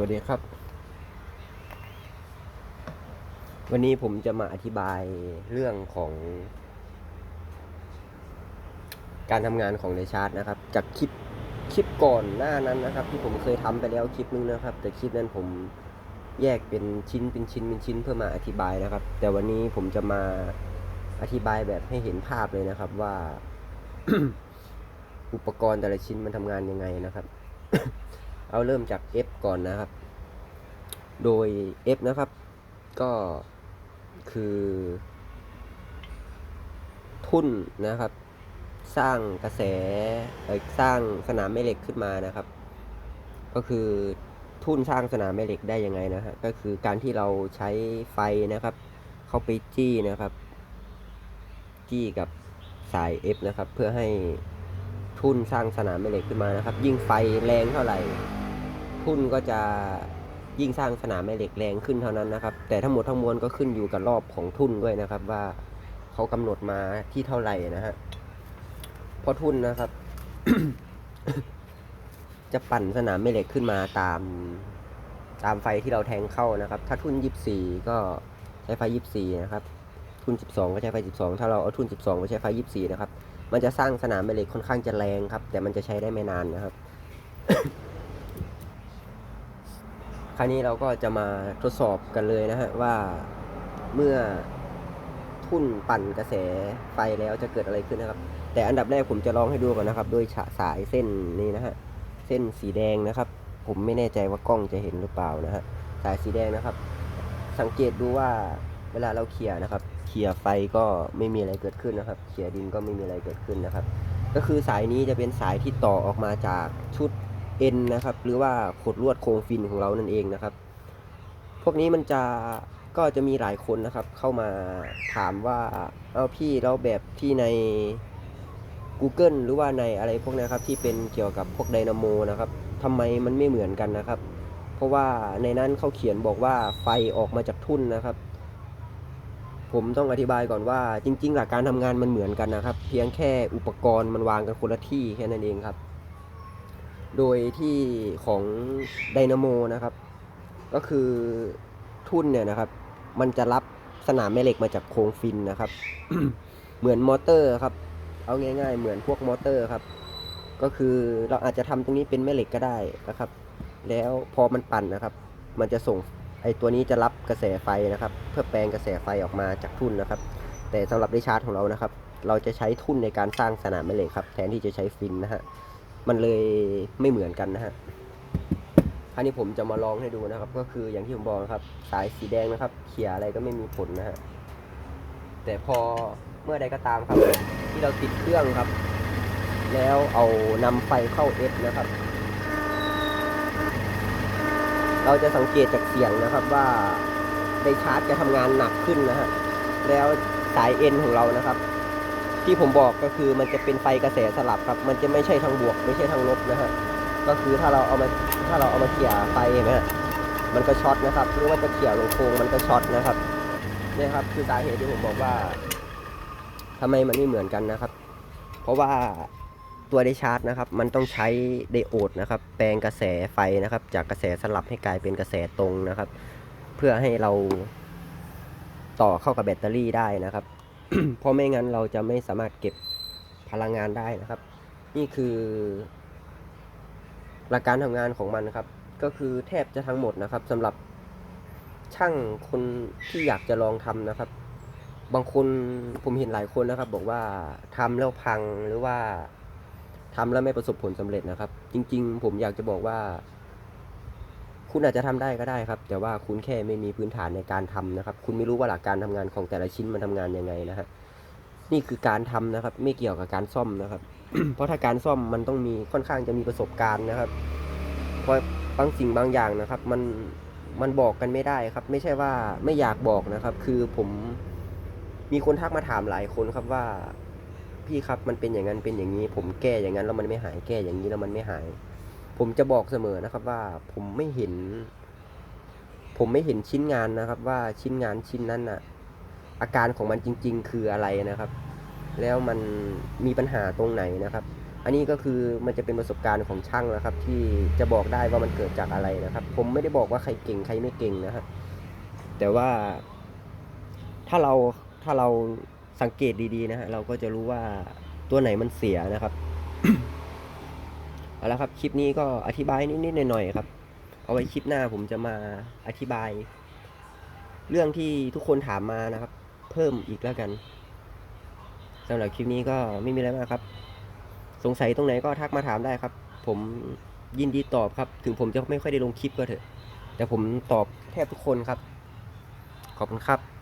วัสดีครับ วันนี้ผมจะมาอธิบายเรื่องของ การทำงานของในชาร์ตนะครับ จากคลิปคลิปก่อนหน้านั้นนะครับ ที่ผมเคยทำไปแล้วคลิปนึงนะครับ แต่คลิปนั้นผมแยกเป็นชิ้นเป็นชิ้นเป็นชิ้นเพื่อมาอธิบายนะครับ แต่วันนี้ผมจะมาอธิบายแบบให้เห็นภาพเลยนะครับว่า อุปกรณ์แต่ละชิ้นมันทำงานยังไงนะครับ เอาเริ่มจาก F ก่อนนะครับ โดย F นะครับ ก็คือ ทุ่นนะครับ สร้างกระแสสร้างสนามแม่เหล็กขึ้นมานะครับ ก็คือทุ่นสร้างสนามแม่เหล็กได้ยังไงนะฮะก็คือการที่เราใช้ไฟนะครับ เข้าไปจี้นะครับ จี้กับสาย F นะครับ เพื่อให้ทุ่นสร้างสนามแม่เหล็กขึ้นมานะครับ ยิ่งไฟแรงเท่าไหร่ ทุ่นก็จะยิ่งสร้างสนามแม่เหล็กแรงขึ้นเท่านั้นนะครับ แต่ทั้งหมดทั้งมวลก็ขึ้นอยู่กับรอบของทุ่นด้วยนะครับ ว่าเขากำหนดมาที่เท่าไหร่นะฮะเพราะทุ่นนะครับ จะปั่นสนามแม่เหล็กขึ้นมาตามตามไฟที่เราแทงเข้านะครับ ถ้าทุ่นยี่สี่ก็ใช้ไฟยี่สี่นะครับ ทุน12ก็ใช้ไฟ12ถ้าเราเอาทุน12ไปใช้ไฟ24นะครับ มันจะสร้างสนามแม่เหล็กค่อนข้างจะแรงครับ แต่มันจะใช้ได้ไม่นานนะครับ คราวนี้เราก็จะมาทดสอบกันเลยนะฮะว่าเมื่อทุ่นปั่นกระแสไฟแล้วจะเกิดอะไรขึ้นนะครับ แต่อันดับแรกผมจะลองให้ดูก่อนนะครับโดยฉะสายเส้นนี้นะฮะเส้นสีแดงนะครับ ผมไม่แน่ใจว่ากล้องจะเห็นหรือเปล่านะฮะสายสีแดงนะครับ สังเกตดูว่าเวลาเราเขี่ยนะครับ เขี่ยไฟก็ไม่มีอะไรเกิดขึ้นนะครับ เขี่ยดินก็ไม่มีอะไรเกิดขึ้นนะครับ ก็คือสายนี้จะเป็นสายที่ต่อออกมาจากชุด N นะครับ หรือว่าขดลวดโครงฟินของเรานั่นเองนะครับ พวกนี้มันจะก็จะมีหลายคนนะครับ เข้ามาถามว่าเอาพี่เราแบบที่ใน Google หรือว่าในอะไรพวกนี้ครับที่เป็นเกี่ยวกับพวกไดนาโมนะครับทำไมมันไม่เหมือนกันนะครับ เพราะว่าในนั้นเขาเขียนบอกว่าไฟออกมาจากทุ่นนะครับ ผมต้องอธิบายก่อนว่าจริง ๆ หลักการทำงานมันเหมือนกันนะครับ เพียงแค่อุปกรณ์มันวางกันคนละที่แค่นั้นเองครับ โดยที่ของไดนาโมนะครับ ก็คือทุ่นเนี่ยนะครับ มันจะรับสนามแม่เหล็กมาจากโครงฟินนะครับ เหมือนมอเตอร์ครับ เอาง่าย ๆ เหมือนพวกมอเตอร์ครับ ก็คือเราอาจจะทำตรงนี้เป็นแม่เหล็กก็ได้นะครับ แล้วพอมันปั่นนะครับ มันจะส่งไอตัวนี้จะรับกระแสไฟนะครับ เพื่อแปลงกระแสไฟออกมาจากทุ่นนะครับ แต่สำหรับด้ชาร์จของเรานะครับ เราจะใช้ทุ่นในการสร้างสนามแม่เหล็กครับ แทนที่จะใช้ฟินนะฮะ มันเลยไม่เหมือนกันนะฮะคราวนี้ผมจะมาลองให้ดูนะครับ ก็คืออย่างที่ผมบอกนะครับ สายสีแดงนะครับ เขี่ยอะไรก็ไม่มีผลนะฮะแต่พอเมื่อใดก็ตามครับ ที่เราติดเครื่องครับ แล้วเอานำไฟเข้า F นะครับ เราจะสังเกตจากเสียงนะครับว่าไดชาร์จจะทำงานหนักขึ้นนะฮะแล้วสายเอ็นของเรานะครับ ที่ผมบอกก็คือมันจะเป็นไฟกระแสสลับครับ มันจะไม่ใช่ทางบวก ไม่ใช่ทางลบนะฮะก็คือถ้าเราเอามาถ้าเราเอามาเขี่ยไฟเห็นไหมฮะมันก็ช็อตนะครับหรือว่าจะเขี่ยลงโครงมันก็ช็อตนะครับนี่ครับคือสาเหตุที่ผมบอกว่าทำไมมันไม่เหมือนกันนะครับ เพราะว่าตัวไดชาร์จนะครับ มันต้องใช้ไดโอดนะครับ แปลงกระแสไฟนะครับ จากกระแสสลับให้กลายเป็นกระแสตรงนะครับ เพื่อให้เราต่อเข้ากับแบตเตอรี่ได้นะครับ เพราะไม่งั้นเราจะไม่สามารถเก็บพลังงานได้นะครับ นี่คือ หลักการทำงานของมันนะครับ ก็คือแทบจะทั้งหมดนะครับสำหรับช่างคนที่อยากจะลองทำนะครับ บางคนผมเห็นหลายคนนะครับ บอกว่าทำแล้วพังหรือว่าทำแล้วไม่ประสบผลสำเร็จนะครับ จริง ๆ ผมอยากจะบอกว่า คุณอาจจะทำได้ก็ได้ครับ แต่ว่าคุณแค่ไม่มีพื้นฐานในการทำนะครับ คุณไม่รู้ว่าหลักการทำงานของแต่ละชิ้นมันทำงานยังไงนะฮะนี่คือการทำนะครับ ไม่เกี่ยวกับการซ่อมนะครับ เพราะถ้าการซ่อมมันต้องมีค่อนข้างจะมีประสบการณ์นะครับ เพราะบางสิ่งบางอย่างนะครับ มันมันบอกกันไม่ได้ครับ ไม่ใช่ว่าไม่อยากบอกนะครับ คือผมมีคนทักมาถามหลายคนครับว่า พี่ครับมันเป็นอย่างนั้นเป็นอย่างนี้ ผมแก้อย่างนั้นแล้วมันไม่หายแก้อย่างนี้แล้วมันไม่หาย ผมจะบอกเสมอนะครับว่าผมไม่เห็น ผมไม่เห็นชิ้นงานนะครับ ว่าชิ้นงานชิ้นนั้นน่ะอาการของมันจริง ๆ คืออะไรนะครับ แล้วมันมีปัญหาตรงไหนนะครับ อันนี้ก็คือมันจะเป็นประสบการณ์ของช่างนะครับ ที่จะบอกได้ว่ามันเกิดจากอะไรนะครับ ผมไม่ได้บอกว่าใครเก่งใครไม่เก่งนะครับแต่ว่าถ้าเราถ้าเราสังเกตดีๆนะฮะเราก็จะรู้ว่าตัวไหนมันเสียนะครับ เอาละครับ คลิปนี้ก็อธิบายนิดๆหน่อยๆครับ เอาไว้คลิปหน้าผมจะมาอธิบาย เรื่องที่ทุกคนถามมานะครับ เพิ่มอีกแล้วกันสำหรับคลิปนี้ก็ไม่มีอะไรมากครับ สงสัยตรงไหนก็ทักมาถามได้ครับ ผมยินดีตอบครับ ถึงผมจะไม่ค่อยได้ลงคลิปก็เถอะ แต่ผมตอบแทบทุกคนครับ ขอบคุณครับ